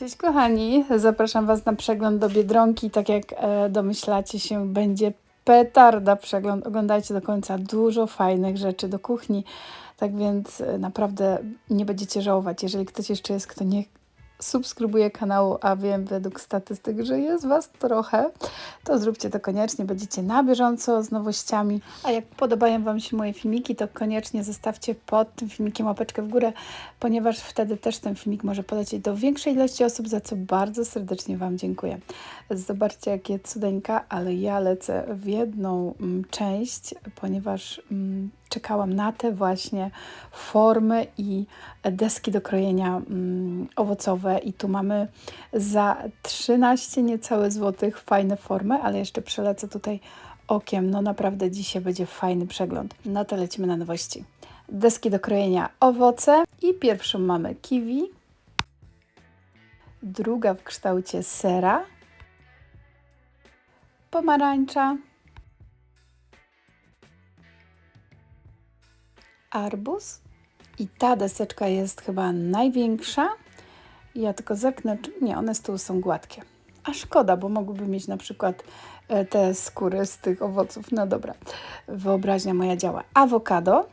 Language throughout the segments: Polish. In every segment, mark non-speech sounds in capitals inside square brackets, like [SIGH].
Cześć kochani, zapraszam Was na przegląd do Biedronki. Tak jak e, domyślacie się, będzie petarda przegląd. Oglądajcie do końca dużo fajnych rzeczy do kuchni. Tak więc e, naprawdę nie będziecie żałować. Jeżeli ktoś jeszcze jest, kto nie subskrybuje kanału, a wiem według statystyk, że jest Was trochę, to zróbcie to koniecznie, będziecie na bieżąco z nowościami. A jak podobają Wam się moje filmiki, to koniecznie zostawcie pod tym filmikiem łapeczkę w górę, ponieważ wtedy też ten filmik może polecieć do większej ilości osób, za co bardzo serdecznie Wam dziękuję. Zobaczcie, jakie cudeńka, ale ja lecę w jedną mm, część, ponieważ mm, czekałam na te właśnie formy i deski do krojenia mm, owocowe i tu mamy za 13 niecałe złotych fajne formy, ale jeszcze przelecę tutaj okiem. No naprawdę dzisiaj będzie fajny przegląd. No to lecimy na nowości. Deski do krojenia owoce i pierwszą mamy kiwi, druga w kształcie sera, pomarańcza, arbuz i ta deseczka jest chyba największa. Ja tylko zerknę, nie, one z tyłu są gładkie. A szkoda, bo mogłyby mieć na przykład e, te skóry z tych owoców. No dobra, wyobraźnia moja działa. Awokado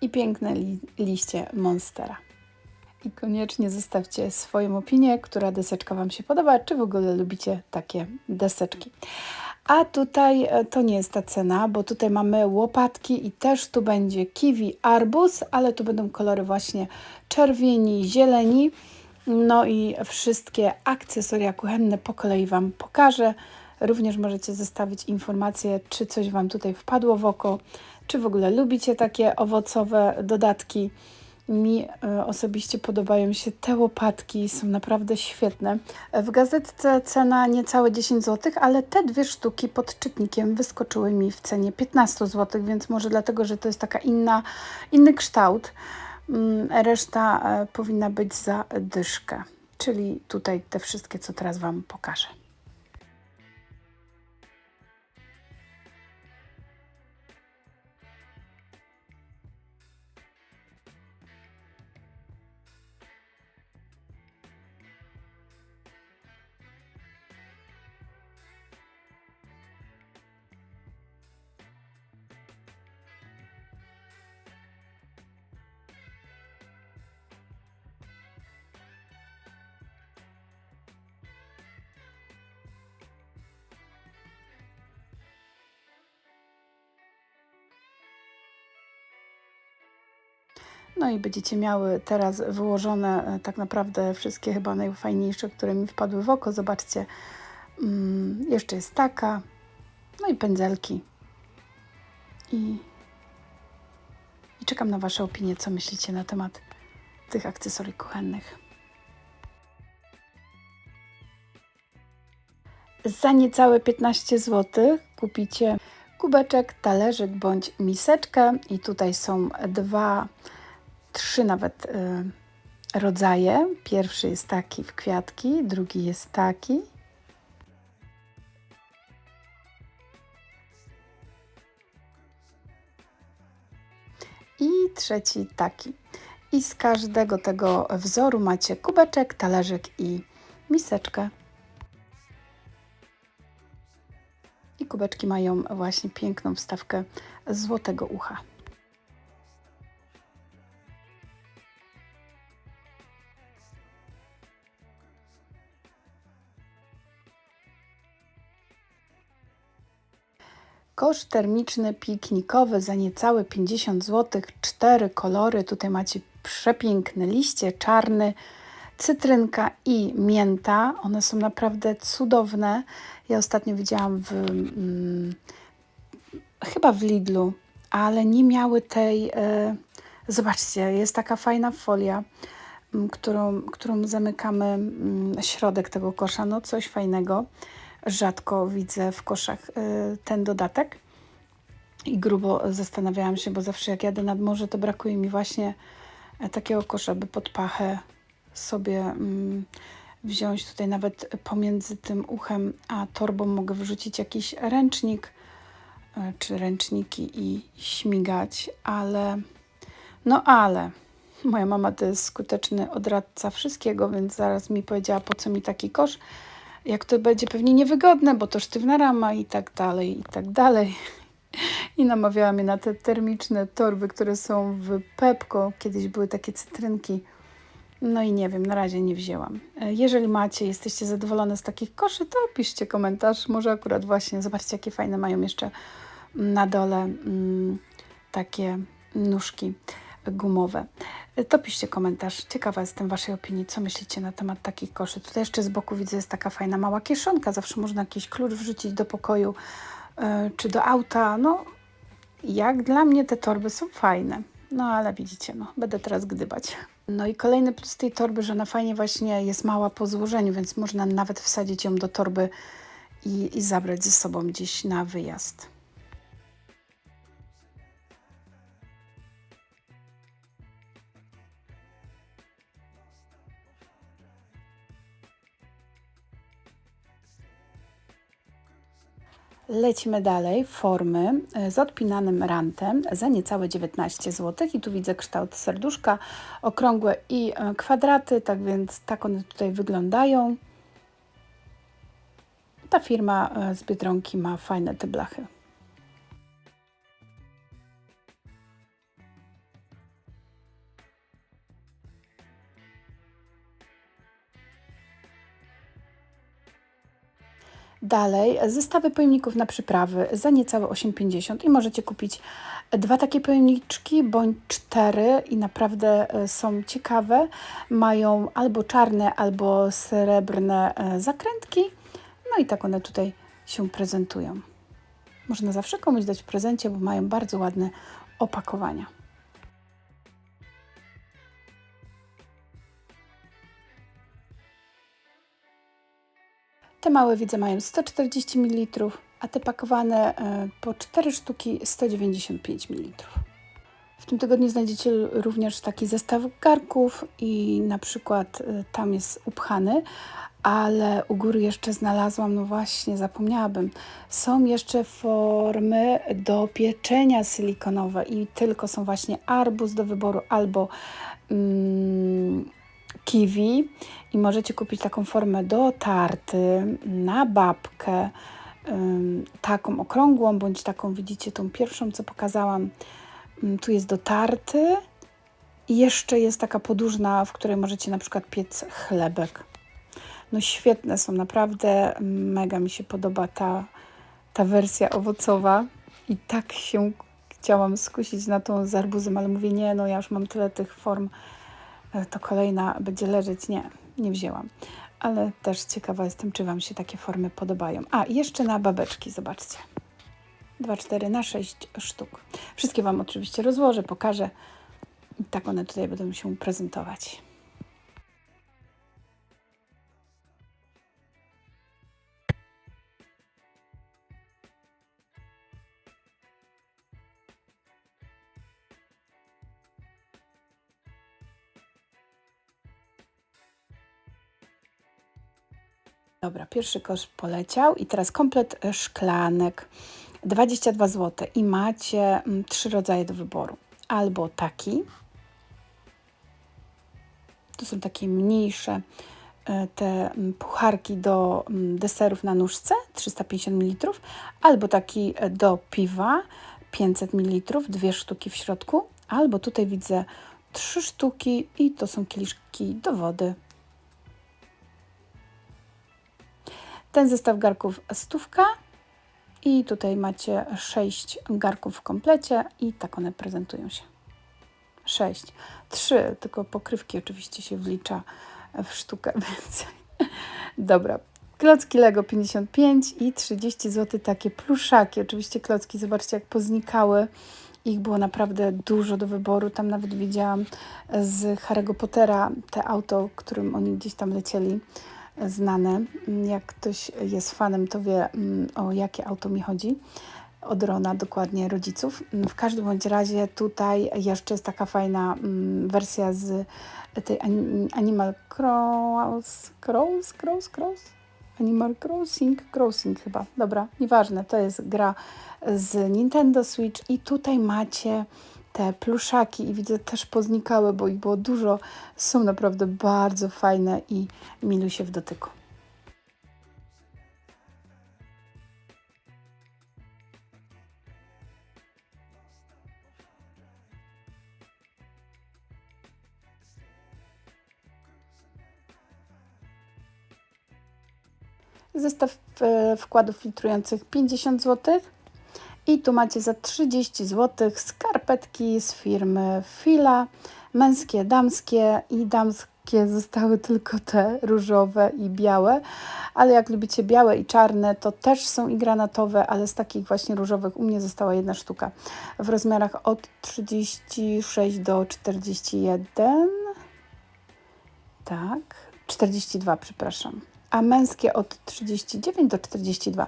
i piękne li liście monstera. I koniecznie zostawcie swoją opinię, która deseczka Wam się podoba, czy w ogóle lubicie takie deseczki. A tutaj e, to nie jest ta cena, bo tutaj mamy łopatki i też tu będzie kiwi, arbuz, ale tu będą kolory właśnie czerwieni, zieleni. No i wszystkie akcesoria kuchenne po kolei Wam pokażę. Również możecie zostawić informacje, czy coś Wam tutaj wpadło w oko, czy w ogóle lubicie takie owocowe dodatki. Mi e, osobiście podobają się te łopatki, są naprawdę świetne. W gazetce cena niecałe 10 zł, ale te dwie sztuki pod czytnikiem wyskoczyły mi w cenie 15 zł, więc może dlatego, że to jest taka inna, inny kształt. Mm, Reszta e, powinna być za dyszkę, czyli tutaj te wszystkie, co teraz Wam pokażę. No i będziecie miały teraz wyłożone e, tak naprawdę wszystkie chyba najfajniejsze, które mi wpadły w oko. Zobaczcie, mm, jeszcze jest taka, no i pędzelki. I, I czekam na Wasze opinie, co myślicie na temat tych akcesorii kuchennych. Za niecałe 15 zł kupicie kubeczek, talerzyk bądź miseczkę i tutaj są dwa trzy nawet y, rodzaje. Pierwszy jest taki w kwiatki, drugi jest taki. I trzeci taki. I z każdego tego wzoru macie kubeczek, talerzyk i miseczkę. I kubeczki mają właśnie piękną wstawkę złotego ucha. Kosz termiczny piknikowy za niecałe 50 zł, cztery kolory. Tutaj macie przepiękne liście, czarny, cytrynka i mięta. One są naprawdę cudowne. Ja ostatnio widziałam w mm, chyba w Lidlu, ale nie miały tej. E, zobaczcie, jest taka fajna folia, m, którą, którą zamykamy m, środek tego kosza. No coś fajnego rzadko widzę w koszach y, ten dodatek. I grubo zastanawiałam się, bo zawsze jak jadę nad morze, to brakuje mi właśnie e, takiego kosza, by pod pachę sobie mm, wziąć tutaj nawet pomiędzy tym uchem a torbą mogę wrzucić jakiś ręcznik czy ręczniki i śmigać, ale no ale Moja mama to jest skuteczny odradca wszystkiego, więc zaraz mi powiedziała, po co mi taki kosz, jak to będzie pewnie niewygodne, bo to sztywna rama i tak dalej, i tak dalej. I namawiała mnie na te termiczne torby, które są w Pepko. Kiedyś były takie cytrynki. No i nie wiem, na razie nie wzięłam. E, Jeżeli macie, jesteście zadowolone z takich koszy, to piszcie komentarz. Może akurat właśnie, zobaczcie jakie fajne mają jeszcze na dole mm, takie nóżki gumowe. To piszcie komentarz. Ciekawa jestem Waszej opinii. Co myślicie na temat takich koszy? Tutaj jeszcze z boku widzę jest taka fajna mała kieszonka. Zawsze można jakiś klucz wrzucić do pokoju e, czy do auta. No, jak dla mnie te torby są fajne. No ale widzicie, no, będę teraz gdybać. No i kolejny plus tej torby, że ona fajnie właśnie jest mała po złożeniu, więc można nawet wsadzić ją do torby i, i zabrać ze sobą gdzieś na wyjazd. Lecimy dalej. Formy e, z odpinanym rantem za niecałe 19 zł. I tu widzę kształt serduszka, okrągłe i e, kwadraty, tak więc tak one tutaj wyglądają. Ta firma e, z Biedronki ma fajne te blachy. Dalej, zestawy pojemników na przyprawy za niecałe 8,50 i możecie kupić dwa takie pojemniczki bądź cztery i naprawdę e, są ciekawe. Mają albo czarne, albo srebrne e, zakrętki. No i tak one tutaj się prezentują. Można zawsze komuś dać w prezencie, bo mają bardzo ładne opakowania. Te małe widzę mają 140 ml, a te pakowane e, po 4 sztuki 195 ml. W tym tygodniu znajdziecie również taki zestaw garków i na przykład e, tam jest upchany, ale u góry jeszcze znalazłam, no właśnie, zapomniałabym. Są jeszcze formy do pieczenia silikonowe i tylko są właśnie arbuz do wyboru albo mm, kiwi i możecie kupić taką formę do tarty na babkę, taką okrągłą, bądź taką, widzicie, tą pierwszą, co pokazałam. Tu jest do tarty i jeszcze jest taka podłużna, w której możecie na przykład piec chlebek. No świetne są, naprawdę mega mi się podoba ta, ta wersja owocowa i tak się chciałam skusić na tą z arbuzem, ale mówię nie, no ja już mam tyle tych form, to kolejna będzie leżeć. Nie, nie wzięłam. Ale też ciekawa jestem, czy Wam się takie formy podobają. A, jeszcze na babeczki, zobaczcie. 2,4 na 6 sztuk. Wszystkie Wam oczywiście rozłożę, pokażę. Tak one tutaj będą się prezentować. Dobra, pierwszy kosz poleciał i teraz komplet szklanek. 22 zł i macie mm, trzy rodzaje do wyboru. Albo taki, to są takie mniejsze e, te mm, pucharki do mm, deserów na nóżce 350 ml, albo taki e, do piwa 500 ml, dwie sztuki w środku, albo tutaj widzę trzy sztuki i to są kieliszki do wody Ten zestaw garków stówka i tutaj macie 6 garków w komplecie i tak one prezentują się. 6. 3, tylko pokrywki oczywiście się wlicza w sztukę [LAUGHS] więcej. Dobra. Klocki Lego 55 i 30 zł takie pluszaki. Oczywiście klocki, zobaczcie jak poznikały. Ich było naprawdę dużo do wyboru. Tam nawet widziałam z Harry'ego Pottera te auto, którym oni gdzieś tam lecieli znane. Jak ktoś jest fanem, to wie mm, o jakie auto mi chodzi. Od Rona, dokładnie rodziców. W każdym bądź razie tutaj jeszcze jest taka fajna mm, wersja z tej Animal Cross, Cross, Cross, Cross? Animal Crossing, Crossing chyba. Dobra, nieważne, to jest gra z Nintendo Switch i tutaj macie te pluszaki i widzę też poznikały, bo ich było dużo. Są naprawdę bardzo fajne i miluj się w dotyku. Zestaw e, wkładów filtrujących 50 zł. I tu macie za 30 zł skarpetki z firmy Fila. Męskie, damskie i damskie zostały tylko te różowe i białe. Ale jak lubicie białe i czarne, to też są i granatowe, ale z takich właśnie różowych u mnie została jedna sztuka. W rozmiarach od 36 do 41. Tak, 42, przepraszam a męskie od 39 do 42.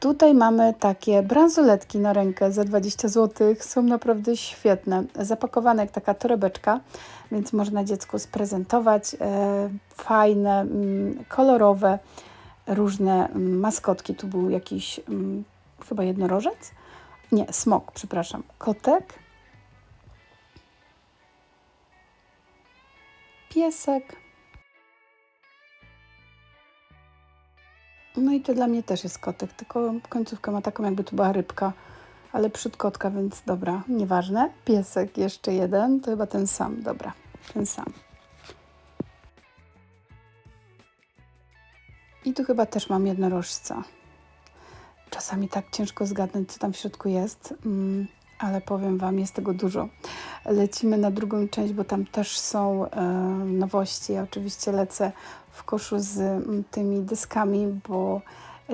Tutaj mamy takie bransoletki na rękę za 20 zł. Są naprawdę świetne. Zapakowane jak taka torebeczka, więc można dziecku sprezentować. E, fajne, mm, kolorowe, różne mm, maskotki. Tu był jakiś mm, chyba jednorożec? Nie, smok, przepraszam. Kotek. Piesek No i to dla mnie też jest kotek, tylko końcówkę ma taką, jakby to była rybka, ale przód kotka, więc dobra, nieważne. Piesek jeszcze jeden, to chyba ten sam, dobra, ten sam. I tu chyba też mam jednorożca. Czasami tak ciężko zgadnąć, co tam w środku jest, mm, ale powiem Wam, jest tego dużo. Lecimy na drugą część, bo tam też są e, nowości. Ja oczywiście lecę w koszu z tymi dyskami, bo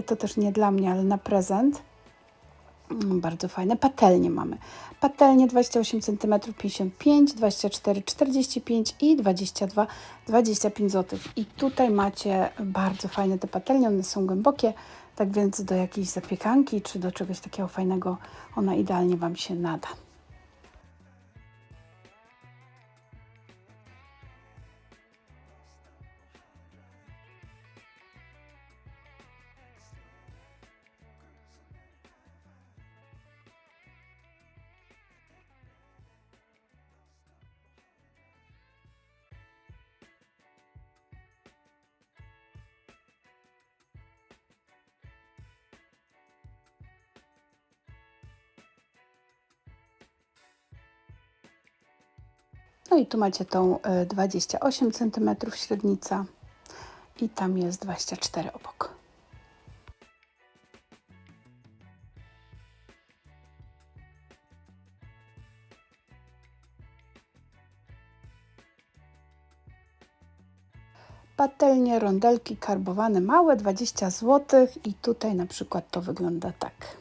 to też nie dla mnie, ale na prezent. Mm, bardzo fajne. Patelnie mamy. Patelnie 28 cm 55, 24 45 i 22 25 zł. I tutaj macie bardzo fajne te patelnie, one są głębokie, tak więc do jakiejś zapiekanki czy do czegoś takiego fajnego ona idealnie Wam się nada. No i tu macie tą 28 cm średnica i tam jest 24 obok. Patelnie, rondelki karbowane małe 20 zł i tutaj na przykład to wygląda tak.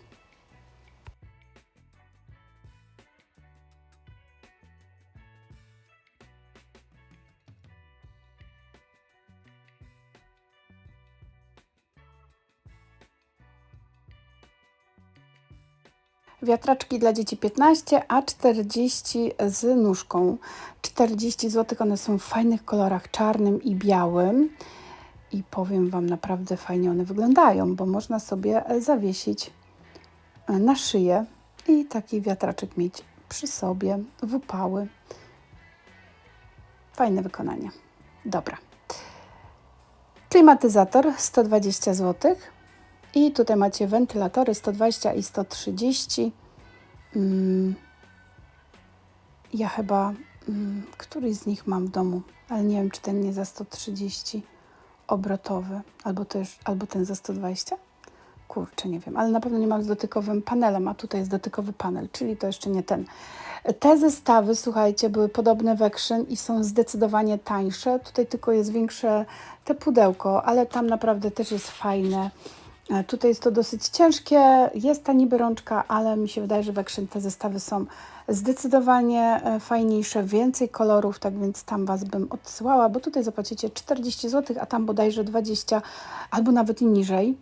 Wiatraczki dla dzieci 15, a 40 z nóżką. 40 zł, one są w fajnych kolorach czarnym i białym. I powiem Wam, naprawdę fajnie one wyglądają, bo można sobie zawiesić na szyję i taki wiatraczek mieć przy sobie w upały. Fajne wykonanie. Dobra. Klimatyzator 120 zł. I tutaj macie wentylatory 120 i 130. Mm. Ja chyba mm, któryś z nich mam w domu, ale nie wiem, czy ten nie za 130 obrotowy, albo, też, albo ten za 120. Kurczę, nie wiem, ale na pewno nie mam z dotykowym panelem, a tutaj jest dotykowy panel, czyli to jeszcze nie ten. Te zestawy, słuchajcie, były podobne w Action i są zdecydowanie tańsze. Tutaj tylko jest większe te pudełko, ale tam naprawdę też jest fajne. E, tutaj jest to dosyć ciężkie, jest ta niby rączka, ale mi się wydaje, że w Action te zestawy są zdecydowanie e, fajniejsze, więcej kolorów, tak więc tam Was bym odsyłała, bo tutaj zapłacicie 40 zł, a tam bodajże 20 albo nawet i niżej.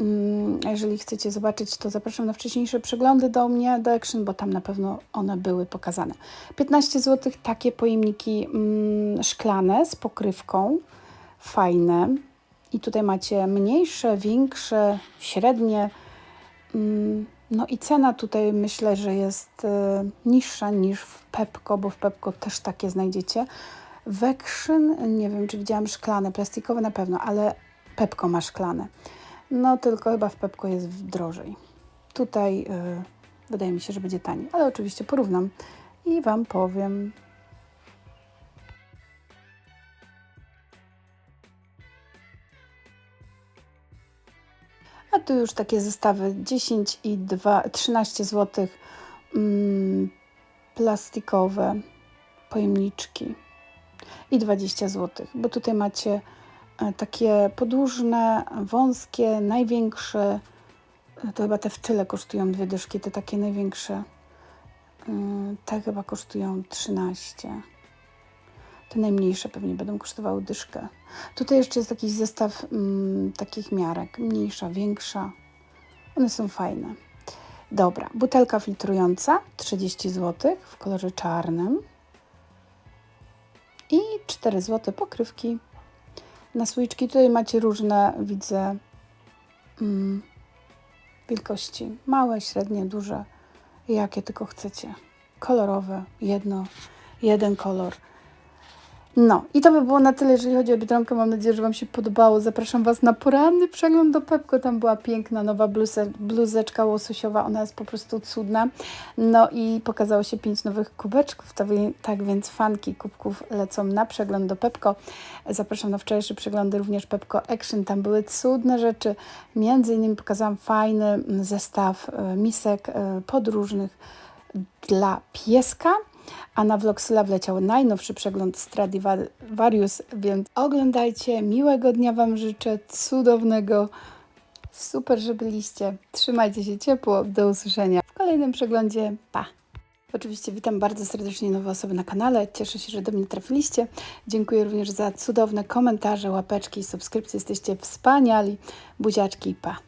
Mm, jeżeli chcecie zobaczyć, to zapraszam na wcześniejsze przeglądy do mnie, do Action, bo tam na pewno one były pokazane. 15 zł takie pojemniki mm, szklane z pokrywką, fajne. I tutaj macie mniejsze, większe, średnie. Mm, No i cena tutaj myślę, że jest e, niższa niż w Pepko, bo w Pepko też takie znajdziecie. Wekrzyn, nie wiem czy widziałam szklane, plastikowe na pewno, ale Pepko ma szklane. No tylko chyba w Pepko jest drożej. Tutaj y, wydaje mi się, że będzie taniej, ale oczywiście porównam i Wam powiem. Tu już takie zestawy 10 i 2, 13 zł mm, plastikowe pojemniczki i 20 zł, bo tutaj macie e, takie podłużne, wąskie, największe, e, to chyba te w tyle kosztują dwie dyszki, te takie największe, Mm, te chyba kosztują 13. Te najmniejsze pewnie będą kosztowały dyszkę. Tutaj jeszcze jest jakiś zestaw mm, takich miarek, mniejsza, większa. One są fajne. Dobra, butelka filtrująca 30 zł w kolorze czarnym i 4 zł pokrywki na słoiczki. Tutaj macie różne, widzę, mm, wielkości. Małe, średnie, duże, jakie tylko chcecie. Kolorowe, jedno, jeden kolor. No i to by było na tyle, jeżeli chodzi o Biedronkę. Mam nadzieję, że Wam się podobało. Zapraszam Was na poranny przegląd do Pepko. Tam była piękna nowa bluze, bluzeczka łososiowa. Ona jest po prostu cudna. No i pokazało się pięć nowych kubeczków. Tak, więc fanki kubków lecą na przegląd do Pepko. Zapraszam na wczorajsze przeglądy również Pepko Action. Tam były cudne rzeczy. Między innymi pokazałam fajny zestaw e, misek e, podróżnych dla pieska, a na Vloxyla wleciał najnowszy przegląd Stradivarius, więc oglądajcie, miłego dnia Wam życzę, cudownego, super, że byliście, trzymajcie się ciepło, do usłyszenia w kolejnym przeglądzie, pa! Oczywiście witam bardzo serdecznie nowe osoby na kanale. Cieszę się, że do mnie trafiliście. Dziękuję również za cudowne komentarze, łapeczki i subskrypcje. Jesteście wspaniali. Buziaczki, pa!